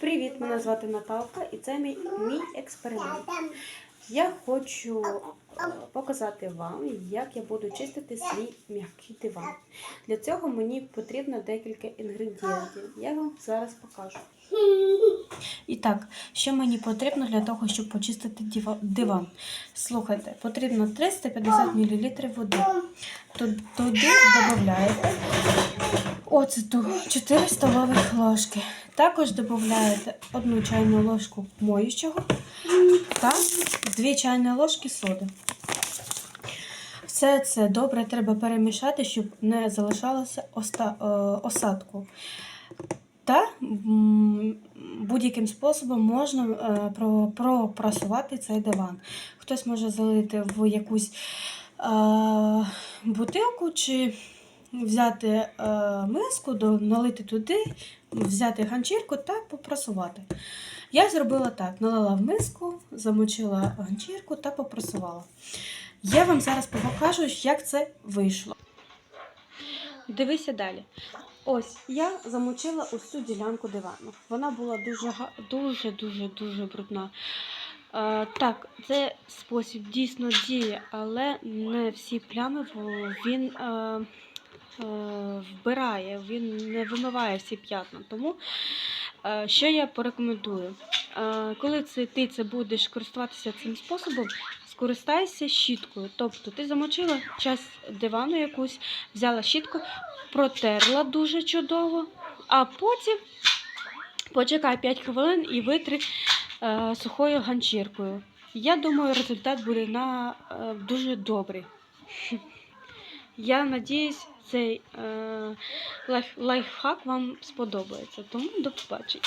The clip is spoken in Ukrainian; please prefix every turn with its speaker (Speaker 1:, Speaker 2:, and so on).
Speaker 1: Привіт, мене звати Наталка і це мій, мій експеримент. Я хочу показати вам, як я буду чистити свій м'який диван. Для цього мені потрібно декілька інгредієнтів. Я вам зараз покажу. І так, що мені потрібно для того, щоб почистити диван? Слухайте, потрібно 350 мл води. Туди додаєте оцету 4 столових ложки. Також додаєте 1 чайну ложку моющого та 2 чайні ложки соди. Все це добре треба перемішати, щоб не залишалося оста- е, осадку. Та будь-яким способом можна е, пропрасувати цей диван. Хтось може залити в якусь е, бутилку чи взяти е, миску, налити туди, взяти ганчірку та попрасувати. Я зробила так: налила в миску, замочила ганчірку та попрасувала. Я вам зараз покажу, як це вийшло. Дивися далі. Ось я замочила цю ділянку дивану. Вона була дуже-дуже-дуже дуже брудна. Е, так, це спосіб дійсно діє, але не всі плями в- він е, вбирає, він не вимиває всі п'ятна. Тому е, що я порекомендую? Е, коли ти це будеш користуватися цим способом, скористайся щіткою. Тобто ти замочила часть дивану якусь, взяла щітку, протерла дуже чудово, а потім почекай 5 хвилин і витри е, сухою ганчіркою. Я думаю, результат буде на е, дуже добрий. Я надіюсь, цей е, лайф, лайфхак вам сподобається. Тому до побачення.